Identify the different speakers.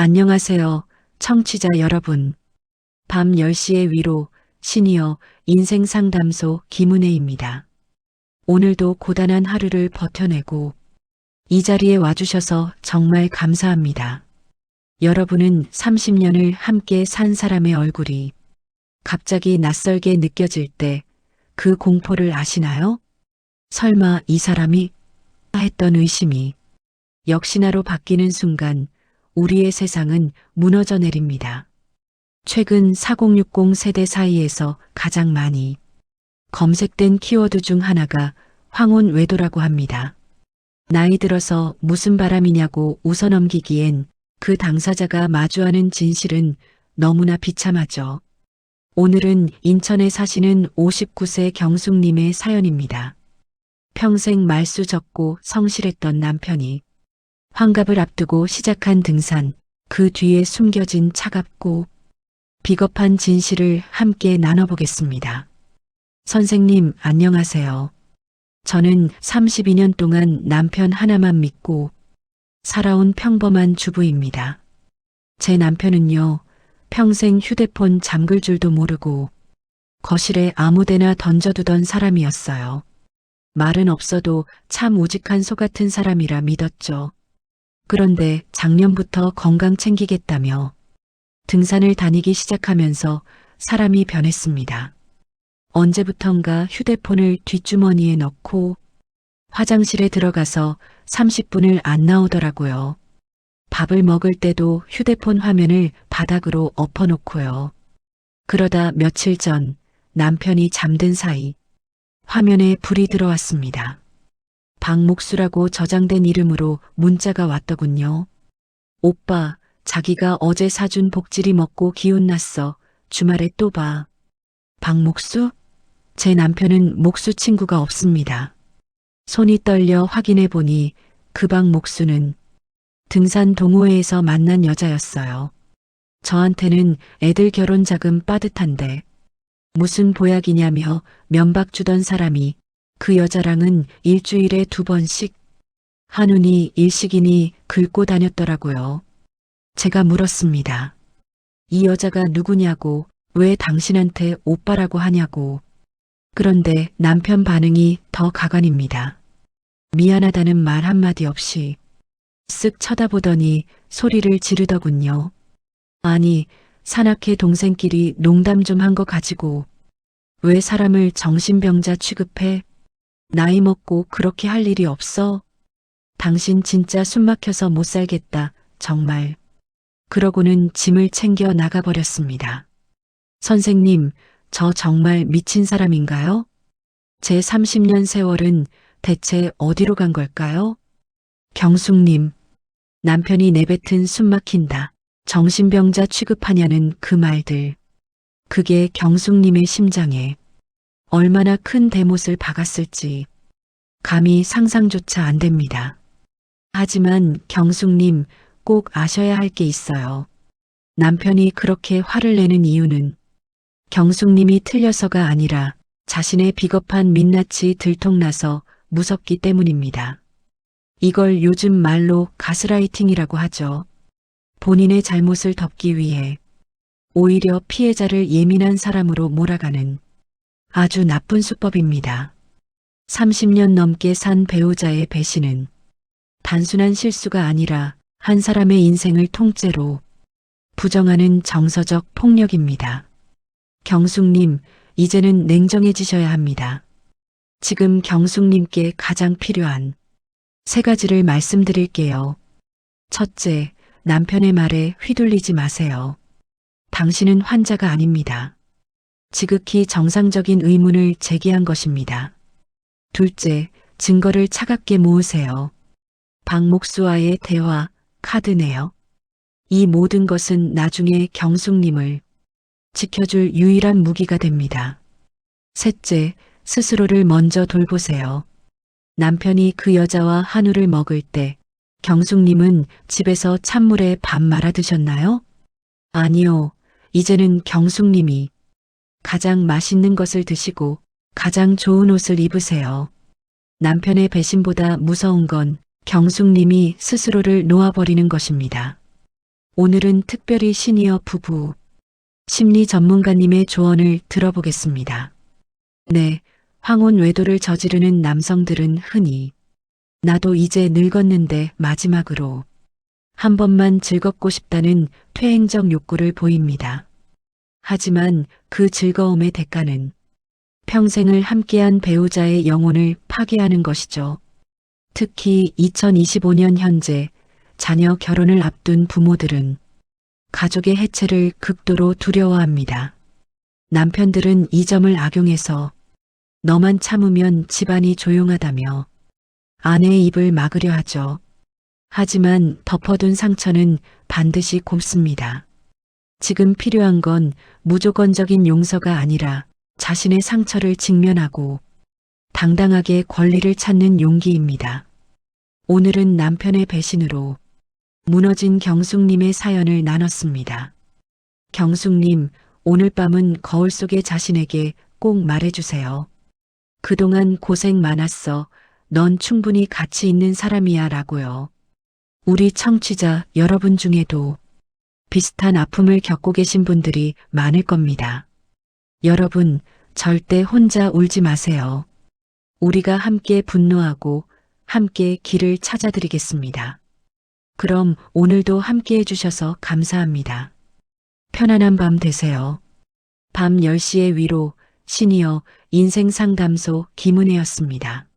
Speaker 1: 안녕하세요, 청취자 여러분. 밤 10시의 위로 시니어 인생 상담소 김은혜입니다. 오늘도 고단한 하루를 버텨내고 이 자리에 와주셔서 정말 감사합니다. 여러분은 30년을 함께 산 사람의 얼굴이 갑자기 낯설게 느껴질 때 그 공포를 아시나요? 설마 이 사람이 했던 의심이 역시나로 바뀌는 순간 우리의 세상은 무너져 내립니다. 최근 4060 세대 사이에서 가장 많이 검색된 키워드 중 하나가 황혼 외도라고 합니다. 나이 들어서 무슨 바람이냐고 웃어넘기기엔 그 당사자가 마주하는 진실은 너무나 비참하죠. 오늘은 인천에 사시는 59세 경숙님의 사연입니다. 평생 말수 적고 성실했던 남편이 환갑을 앞두고 시작한 등산, 그 뒤에 숨겨진 차갑고 비겁한 진실을 함께 나눠보겠습니다. 선생님, 안녕하세요. 저는 32년 동안 남편 하나만 믿고 살아온 평범한 주부입니다. 제 남편은요, 평생 휴대폰 잠글 줄도 모르고 거실에 아무데나 던져두던 사람이었어요. 말은 없어도 참 우직한 소 같은 사람이라 믿었죠. 그런데 작년부터 건강 챙기겠다며 등산을 다니기 시작하면서 사람이 변했습니다. 언제부턴가 휴대폰을 뒷주머니에 넣고 화장실에 들어가서 30분을 안 나오더라고요. 밥을 먹을 때도 휴대폰 화면을 바닥으로 엎어놓고요. 그러다 며칠 전 남편이 잠든 사이 화면에 불이 들어왔습니다. 박목수라고 저장된 이름으로 문자가 왔더군요. 오빠, 자기가 어제 사준 복질이 먹고 기운 났어. 주말에 또 봐. 박목수? 제 남편은 목수 친구가 없습니다. 손이 떨려 확인해 보니 그 박목수는 등산 동호회에서 만난 여자였어요. 저한테는 애들 결혼 자금 빠듯한데 무슨 보약이냐며 면박 주던 사람이 그 여자랑은 일주일에 두 번씩 한우니 일식이니 긁고 다녔더라고요. 제가 물었습니다. 이 여자가 누구냐고 왜 당신한테 오빠라고 하냐고. 그런데 남편 반응이 더 가관입니다. 미안하다는 말 한마디 없이 쓱 쳐다보더니 소리를 지르더군요. 아니, 산악회 동생끼리 농담 좀 한 거 가지고 왜 사람을 정신병자 취급해? 나이 먹고 그렇게 할 일이 없어? 당신 진짜 숨 막혀서 못 살겠다, 정말. 그러고는 짐을 챙겨 나가버렸습니다. 선생님, 저 정말 미친 사람인가요? 제 30년 세월은 대체 어디로 간 걸까요? 경숙님, 남편이 내뱉은 숨 막힌다. 정신병자 취급하냐는 그 말들. 그게 경숙님의 심장에 얼마나 큰 대못을 박았을지 감히 상상조차 안 됩니다. 하지만 경숙님 꼭 아셔야 할 게 있어요. 남편이 그렇게 화를 내는 이유는 경숙님이 틀려서가 아니라 자신의 비겁한 민낯이 들통나서 무섭기 때문입니다. 이걸 요즘 말로 가스라이팅이라고 하죠. 본인의 잘못을 덮기 위해 오히려 피해자를 예민한 사람으로 몰아가는 아주 나쁜 수법입니다. 30년 넘게 산 배우자의 배신은 단순한 실수가 아니라 한 사람의 인생을 통째로 부정하는 정서적 폭력입니다. 경숙님, 이제는 냉정해지셔야 합니다. 지금 경숙님께 가장 필요한 세 가지를 말씀드릴게요. 첫째, 남편의 말에 휘둘리지 마세요. 당신은 환자가 아닙니다. 지극히 정상적인 의문을 제기한 것입니다. 둘째, 증거를 차갑게 모으세요. 박목수와의 대화, 카드네요. 이 모든 것은 나중에 경숙님을 지켜줄 유일한 무기가 됩니다. 셋째, 스스로를 먼저 돌보세요. 남편이 그 여자와 한우를 먹을 때 경숙님은 집에서 찬물에 밥 말아 드셨나요? 아니요. 이제는 경숙님이 가장 맛있는 것을 드시고 가장 좋은 옷을 입으세요. 남편의 배신보다 무서운 건 경숙님이 스스로를 놓아버리는 것입니다. 오늘은 특별히 시니어 부부, 심리 전문가님의 조언을 들어보겠습니다. 네, 황혼 외도를 저지르는 남성들은 흔히 나도 이제 늙었는데 마지막으로 한 번만 즐겁고 싶다는 퇴행적 욕구를 보입니다. 하지만 그 즐거움의 대가는 평생을 함께한 배우자의 영혼을 파괴하는 것이죠. 특히 2025년 현재 자녀 결혼을 앞둔 부모들은 가족의 해체를 극도로 두려워합니다. 남편들은 이 점을 악용해서 너만 참으면 집안이 조용하다며 아내의 입을 막으려 하죠. 하지만 덮어둔 상처는 반드시 곱습니다. 지금 필요한 건 무조건적인 용서가 아니라 자신의 상처를 직면하고 당당하게 권리를 찾는 용기입니다. 오늘은 남편의 배신으로 무너진 경숙님의 사연을 나눴습니다. 경숙님, 오늘 밤은 거울 속의 자신에게 꼭 말해주세요. 그동안 고생 많았어. 넌 충분히 가치 있는 사람이야 라고요. 우리 청취자 여러분 중에도 비슷한 아픔을 겪고 계신 분들이 많을 겁니다. 여러분, 절대 혼자 울지 마세요. 우리가 함께 분노하고 함께 길을 찾아드리겠습니다. 그럼 오늘도 함께 해주셔서 감사합니다. 편안한 밤 되세요. 밤 10시의 위로 시니어 인생 상담소 김은혜였습니다.